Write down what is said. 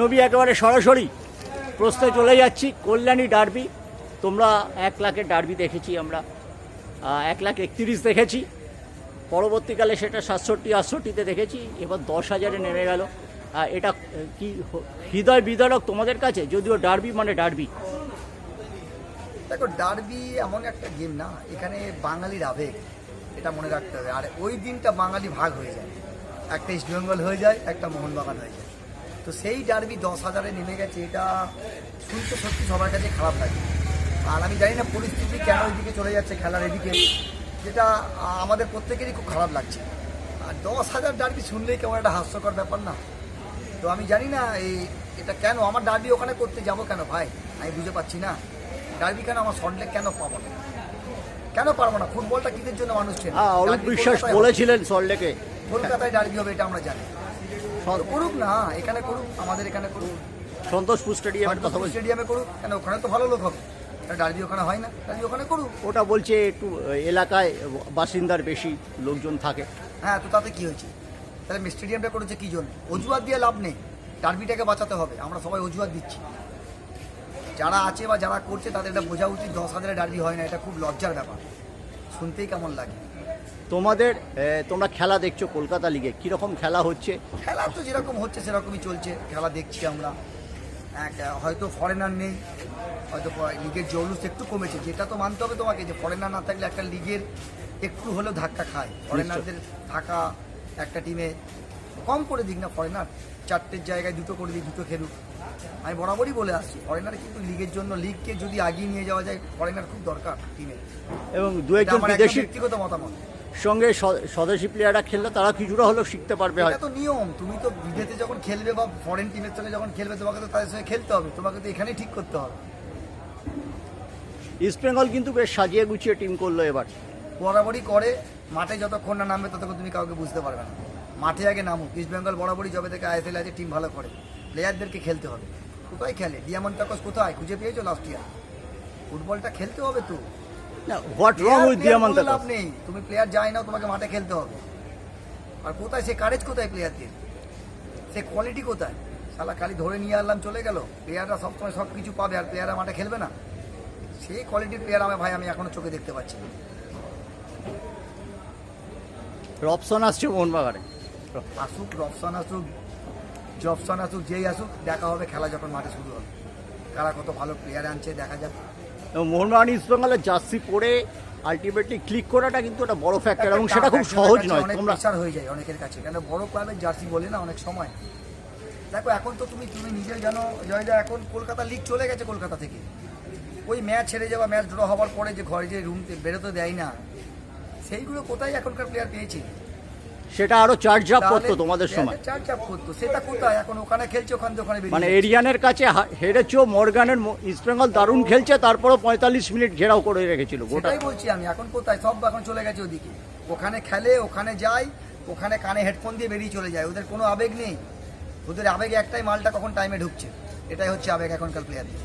নবী একেবারে সরাসরি প্রশ্নে চলে যাচ্ছি, কল্যাণী ডার্বি, তোমরা এক লাখের ডার্বি দেখেছি আমরা এক লাখ একত্রিশ দেখেছি, পরবর্তীকালে সেটা সাতষট্টি, আটষট্টিতে দেখেছি, এবার দশ হাজারে নেমে গেল। এটা কি হৃদয় বিদারক তোমাদের কাছে? যদিও ডার্বি মানে ডার্বি। দেখো, ডার্বি এমন একটা গেম না, এখানে বাঙালির আবেগ, এটা মনে রাখতে হবে। আর ওই দিনটা বাঙালি ভাগ হয়ে যায়। একটা ইস্ট ইস্টবেঙ্গল হয়ে যায়, একটা মোহনবাগান হয়ে যায়। তো সেই ডার্বি দশ হাজারে নেমে গেছে এটা শুনতে সত্যি সবার কাছে খারাপ লাগে। আর আমি জানি না পরিস্থিতি কেন ওইদিকে চলে যাচ্ছে খেলার এদিকে যেটা আমাদের প্রত্যেকেরই খুব খারাপ লাগছে। আর দশ হাজার ডার্বি শুনলেই কেমন একটা হাস্যকর ব্যাপার না? তো আমি জানি না এই এটা কেন আমার ডার্বি ওখানে করতে যাব কেন ভাই? আমি বুঝে পাচ্ছি না। ডার্বি কেন আমার সল্টলেক কেন পাবো না? কেন পারব না? ফুটবলটা কিসের জন্য মানুষ হ্যাঁ বিশ্বাস কলকাতায় বলেছিলেন সল্টলেকে কলকাতায় ডার্বি হবে এটা আমরা জানি। করুক না এখানে করুক আমাদের এখানে করুক। সন্তোষপুর স্টেডিয়ামের কথা বলছি। স্টেডিয়ামে করুক কেন ওখানে তো ভালো লোক হবে। ডার্বি ওখানে হয় না ডার্বি ওখানে করুক। ওটা বলছে একটু এলাকায় বাসিন্দার বেশি লোকজন থাকে। হ্যাঁ তো তাতে কি হয়েছে? তাহলে স্টেডিয়ামটা করেছে কি জন্য? অজুহাত দিয়ে লাভ নেই। ডার্বিটাকে বাঁচাতে হবে আমরা সবাই অজুহাত দিচ্ছি। যারা আছে বা যারা করছে তাদের এটা বোঝা উচিত। দশ হাজারে ডার্বি হয় না এটা খুব লজ্জার ব্যাপার। শুনতেই কেমন লাগে। তোমাদের তোমরা খেলা দেখছ কলকাতা লিগে কীরকম খেলা হচ্ছে? খেলা তো যেরকম হচ্ছে সেরকমই চলছে। খেলা দেখছি আমরা। হয়তো ফরেনার নেই হয়তো লিগের জৌলুস একটু কমেছে। যেটা তো মানতে হবে তোমাকে যে ফরেনার না থাকলে একটা লিগের একটু হলেও ধাক্কা খায়। ফরেনারদের থাকা একটা টিমে কম করে দিক না ফরেনার চারটের জায়গায় দুটো করে দিই দুটো খেলুক। আমি বরাবরই বলে আসছি ফরেনার কিন্তু লিগের জন্য লিগকে যদি আগিয়ে নিয়ে যাওয়া যায় ফরেনার খুব দরকার টিমে এবং দু একজন বিদেশি ব্যক্তিগত মতামত। সঙ্গে স্বদেশি প্লেয়াররা খেললে তারা কিছুটা হলেও শিখতে পারবে হয়তো তো নিয়ম তুমি তো বিদেশে যখন খেলবে বা ফরেন টিমের সঙ্গে যখন খেলবে তোমাকে তো তাদের সঙ্গে খেলতে হবে তোমাকে তো এখানেই ঠিক করতে হবে। ইস্ট বেঙ্গল কিন্তু বেশ সাজিয়ে গুছিয়ে টিম করল এবার। বরাবরই করে মাঠে যতক্ষণ না নামবে ততক্ষণ তুমি কাউকে বুঝতে পারবে না। মাঠে আগে নামুক ইস্ট বেঙ্গল বরাবরই যবে থেকে আইএসএল আছে টিম ভালো করে। প্লেয়ারদেরকে খেলতে হবে। কোথায় খেলে? ডিয়ামন্ড টাকস কোথায়? খুঁজে পেয়েছ লাস্ট ইয়ার ফুটবলটা খেলতে হবে তো। না হোয়াট রং উইথ দিয়ামান্তা লাভ নেই। তুমি প্লেয়ার যাই নাও তোমাকে মাঠে খেলতে হবে। আর কোথায় সে কারেজ কোথায় প্লেয়ারদের সে কোয়ালিটি কোথায়? শালা খালি ধরে নিয়ে আসলাম চলে গেল। প্লেয়াররা সবসময় সব কিছু পাবে আর প্লেয়াররা মাঠে খেলবে না। সেই কোয়ালিটির প্লেয়ার আমার ভাই আমি এখনও চোখে দেখতে পাচ্ছি না। রপসন আসছে মোহনবাগানে। আসুক রফসান আসুক জবসান আসুক যেই আসুক দেখা হবে খেলা যখন মাঠে শুরু হবে। কারা কত ভালো প্লেয়ার আনছে দেখা যাক। এবং মোহনবাগান ইস্ট বেঙ্গলের জার্সি পরে আলটিমেটলি ক্লিক করাটা কিন্তু একটা বড় ফ্যাক্টর এবং সেটা খুব সহজ নয়। অনেক তোমরা হয়ে যায় অনেকের কাছে। কেন? বড় ক্লাবের জার্সি বলে না অনেক সময়। দেখো এখন তো তুমি তুমি নিজে জানো জয়দা এখন কলকাতা লিগ চলে গেছে কলকাতা থেকে। ওই ম্যাচ হেরে যাওয়া ম্যাচ ড্র হওয়ার পরে যে ঘরে যে রুম বেরোতে দেয় না সেইগুলো কোথায় এখনকার প্লেয়ার পেয়েছে? সেটা আরও চার্জ আপ করতো তোমাদের সময়। চার চাপ করতো সেটা কোথায়? এখন ওখানে খেলছে ওখান ওখানে মানে এরিয়ানের কাছে হেরেছো মর্গানের ইস্ট বেঙ্গল দারুণ খেলছে তারপরও পঁয়তাল্লিশ মিনিট ঘেরাও করে রেখেছিল সেটাই বলছি আমি এখন কোথায়? সব এখন চলে গেছে ওদিকে। ওখানে খেলে ওখানে যায় ওখানে কানে হেডফোন দিয়ে বেরিয়ে চলে যায়। ওদের কোনো আবেগ নেই। ওদের আবেগে একটাই মালটা কখন টাইমে ঢুকছে। এটাই হচ্ছে আবেগ এখনকার প্লেয়ারদের